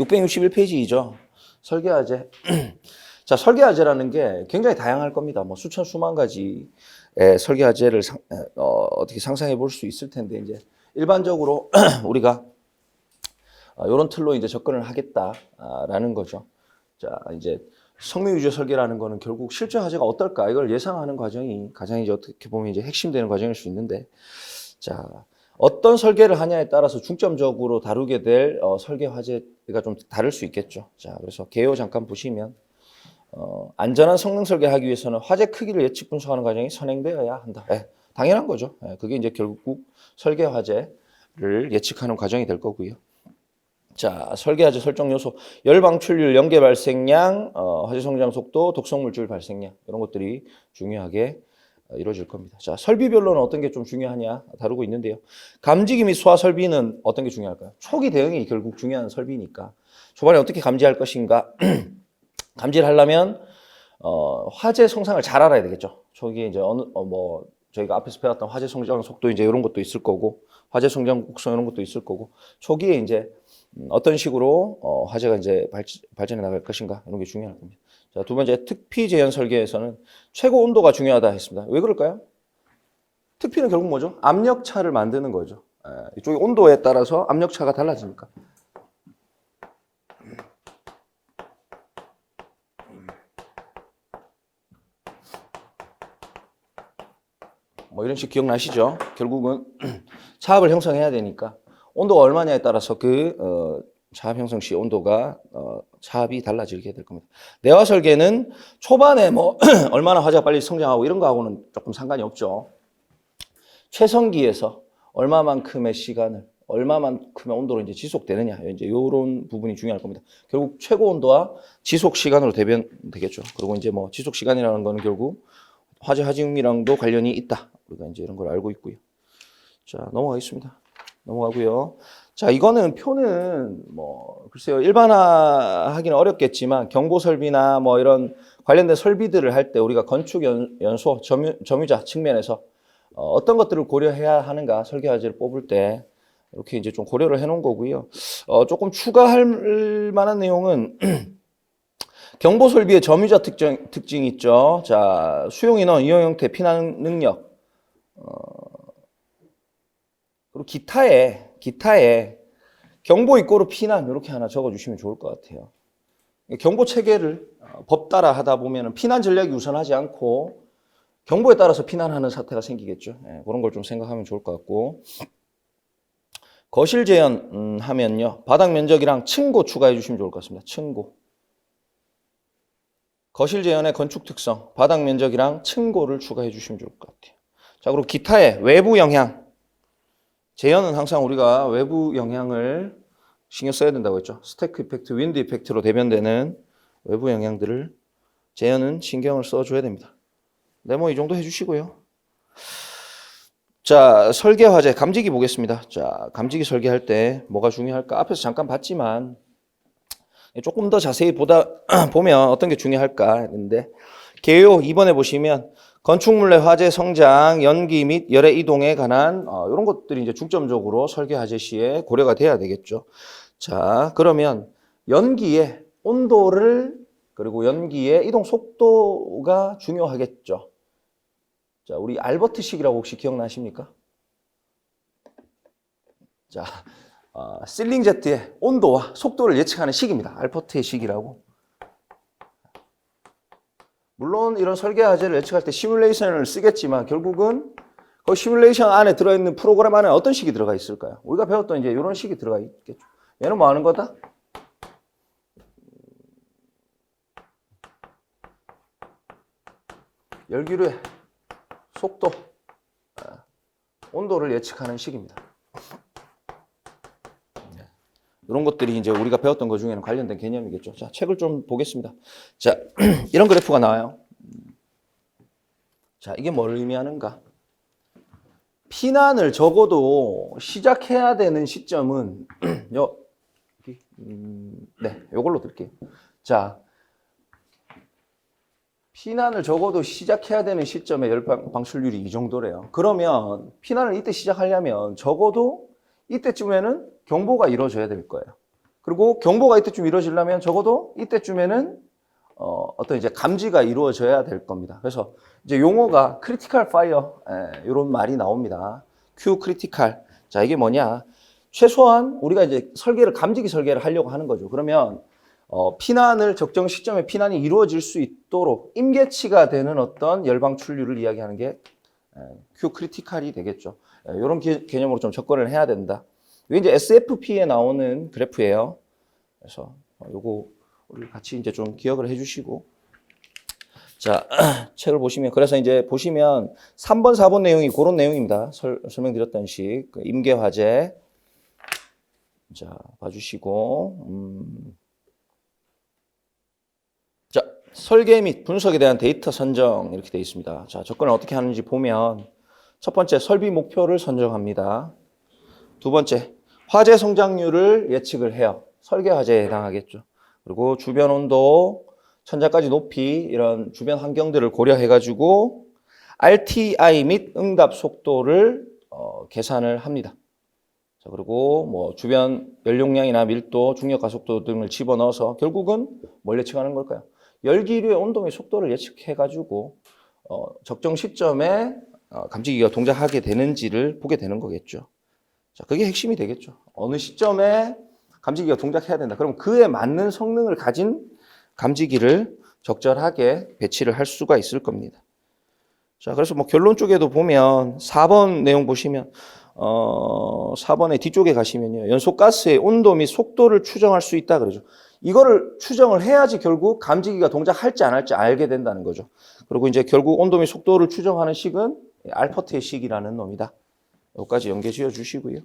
661페이지이죠. 설계화제. 자, 설계화제라는 게 굉장히 다양할 겁니다. 뭐 수천 수만 가지의 설계화제를 상, 어, 어떻게 상상해 볼 수 있을 텐데 이제 일반적으로 우리가 이런 틀로 이제 접근을 하겠다라는 거죠. 자, 이제 성미 위주 설계라는 거는 결국 실제 화제가 어떨까 이걸 예상하는 과정이 가장 이제 어떻게 보면 이제 핵심되는 과정일 수 있는데 자, 어떤 설계를 하냐에 따라서 중점적으로 다루게 될 어, 설계 화제가 좀 다를 수 있겠죠. 자, 그래서 개요 잠깐 보시면 어, 안전한 성능 설계하기 위해서는 화재 크기를 예측 분석하는 과정이 선행되어야 한다. 예, 당연한 거죠. 예, 그게 이제 결국 설계 화재를 예측하는 과정이 될 거고요. 자, 설계 화재 설정 요소, 열 방출률, 연계 발생량, 어, 화재 성장 속도, 독성 물질 발생량 이런 것들이 중요하게 어, 이루어질 겁니다. 자, 설비별로는 어떤 게 좀 중요하냐 다루고 있는데요. 감지기 및 소화 설비는 어떤 게 중요할까요? 초기 대응이 결국 중요한 설비니까 초반에 어떻게 감지할 것인가 감지를 하려면 어, 화재 성상을 잘 알아야 되겠죠. 초기에 이제 어느 어, 뭐 저희가 앞에서 배웠던 화재 성장 속도 이제 이런 것도 있을 거고 화재 성장 곡선 이런 것도 있을 거고 초기에 이제 음, 어떤 식으로 어, 화재가 이제 발, 발전해 나갈 것인가 이런 게 중요할 겁니다. 자, 두 번째 특피 재현 설계에서는 최고 온도가 중요하다 했습니다. 왜 그럴까요? 특피는 결국 뭐죠? 압력차를 만드는 거죠. 에, 이쪽의 온도에 따라서 압력차가 달라지니까. 뭐 이런 식 기억나시죠? 결국은 차압을 형성해야 되니까 온도가 얼마냐에 따라서 그 어, 차압 형성 시 온도가 어, 차압이 달라지게 될 겁니다. 내화 설계는 초반에 뭐 얼마나 화재가 빨리 성장하고 이런 거하고는 조금 상관이 없죠. 최성기에서 얼마만큼의 시간을 얼마만큼의 온도로 이제 지속되느냐 이제 이런 부분이 중요할 겁니다. 결국 최고 온도와 지속 시간으로 대변되겠죠. 그리고 이제 뭐 지속 시간이라는 거는 결국 화재 하중이랑도 관련이 있다. 우리가 이제 이런 걸 알고 있고요. 자 넘어가겠습니다. 넘어가고요. 자, 이거는 표는 뭐 글쎄요 일반화하기는 어렵겠지만 경보 설비나 뭐 이런 관련된 설비들을 할 때 우리가 건축 연, 연소 점유, 점유 자 측면에서 어, 어떤 것들을 고려해야 하는가 설계화제를 뽑을 때 이렇게 이제 좀 고려를 해 놓은 거고요. 어, 조금 추가할 만한 내용은 경보 설비의 점유자 특징 특징 있죠. 자, 수용 인원, 이용 형태, 피난 능력. 그리고 기타에 기타에 경보 입고로 피난 이렇게 하나 적어주시면 좋을 것 같아요. 경보 체계를 어, 법 따라 하다 보면 피난 전략이 우선하지 않고 경보에 따라서 피난하는 사태가 생기겠죠. 예, 그런 걸 좀 생각하면 좋을 것 같고 거실 재현 음, 하면요 바닥 면적이랑 층고 추가해 주시면 좋을 것 같습니다. 층고 거실 재현의 건축 특성 바닥 면적이랑 층고를 추가해 주시면 좋을 것 같아요. 자 그리고 기타의 외부 영향 재현은 항상 우리가 외부 영향을 신경 써야 된다고 했죠. 스태크 이펙트, 윈드 이펙트로 대변되는 외부 영향들을 재현은 신경을 써줘야 됩니다. 네, 뭐이 정도 해주시고요. 자, 설계 화재, 감지기 보겠습니다. 자, 감지기 설계할 때 뭐가 중요할까? 앞에서 잠깐 봤지만 조금 더 자세히 보다 보면 어떤 게 중요할까 했는데 개요 2번에 보시면 건축물 내 화재 성장, 연기 및 열의 이동에 관한 어, 이런 것들이 이제 중점적으로 설계 화재 시에 고려가 돼야 되겠죠. 자, 그러면 연기의 온도를 그리고 연기의 이동 속도가 중요하겠죠. 자, 우리 알버트식이라고 혹시 기억나십니까? 자, 어, 실링 제트의 온도와 속도를 예측하는 식입니다. 알버트의 식이라고. 물론 이런 설계 화제를 예측할 때 시뮬레이션을 쓰겠지만 결국은 그 시뮬레이션 안에 들어있는 프로그램 안에 어떤 식이 들어가 있을까요? 우리가 배웠던 이제 이런 식이 들어가 있겠죠. 얘는 뭐 하는 거다? 열기류의 속도, 아, 온도를 예측하는 식입니다. 네. 이런 것들이 이제 우리가 배웠던 것 중에는 관련된 개념이겠죠. 자, 책을 좀 보겠습니다. 자, 이런 그래프가 나와요. 자, 이게 뭘 의미하는가? 피난을 적어도 시작해야 되는 시점은 요, 음, 네, 요걸로 들게요. 자, 피난을 적어도 시작해야 되는 시점에 열 방- 방출률이 이 정도래요. 그러면 피난을 이때 시작하려면 적어도 이때쯤에는 경보가 이루어져야 될 거예요. 그리고 경보가 이때쯤 이루어지려면 적어도 이때쯤에는 어, 어떤 이제 감지가 이루어져야 될 겁니다. 그래서 이제 용어가 크리티컬 파이어 이런 말이 나옵니다. Q 크리티컬. 자 이게 뭐냐? 최소한 우리가 이제 설계를 감지기 설계를 하려고 하는 거죠. 그러면 어, 피난을 적정 시점에 피난이 이루어질 수 있도록 임계치가 되는 어떤 열방 출류를 이야기하는 게 에, Q 크리티컬이 되겠죠. 이런 개념으로 좀 접근을 해야 된다. 이게 이제 SFP에 나오는 그래프예요. 그래서 어, 요거 우리 같이 이제 좀 기억을 해주시고 자 책을 보시면 그래서 이제 보시면 3번 4번 내용이 그런 내용입니다. 설, 설명드렸던 식 그 임계 화재 자 봐주시고 음. 자 설계 및 분석에 대한 데이터 선정 이렇게 되어 있습니다. 자 접근을 어떻게 하는지 보면 첫 번째 설비 목표를 선정합니다. 두 번째 화재 성장률을 예측을 해요. 설계 화재에 해당하겠죠. 그리고 주변 온도, 천장까지 높이 이런 주변 환경들을 고려해 가지고 RTI 및 응답 속도를 어, 계산을 합니다. 자, 그리고 뭐 주변 연용량이나 밀도, 중력 가속도 등을 집어넣어서 결국은 뭘 예측하는 걸까요? 열기류의 온도 및 속도를 예측해 가지고 어, 적정 시점에 어, 감지기가 동작하게 되는지를 보게 되는 거겠죠. 자, 그게 핵심이 되겠죠. 어느 시점에 감지기가 동작해야 된다. 그럼 그에 맞는 성능을 가진 감지기를 적절하게 배치를 할 수가 있을 겁니다. 자, 그래서 뭐 결론 쪽에도 보면 4번 내용 보시면 어, 4번의 뒤쪽에 가시면요. 연소가스의 온도 및 속도를 추정할 수 있다 그러죠. 이거를 추정을 해야지 결국 감지기가 동작할지 안 할지 알게 된다는 거죠. 그리고 이제 결국 온도 및 속도를 추정하는 식은 알퍼트의 식이라는 놈이다. 여기까지 연계 지어 주시고요.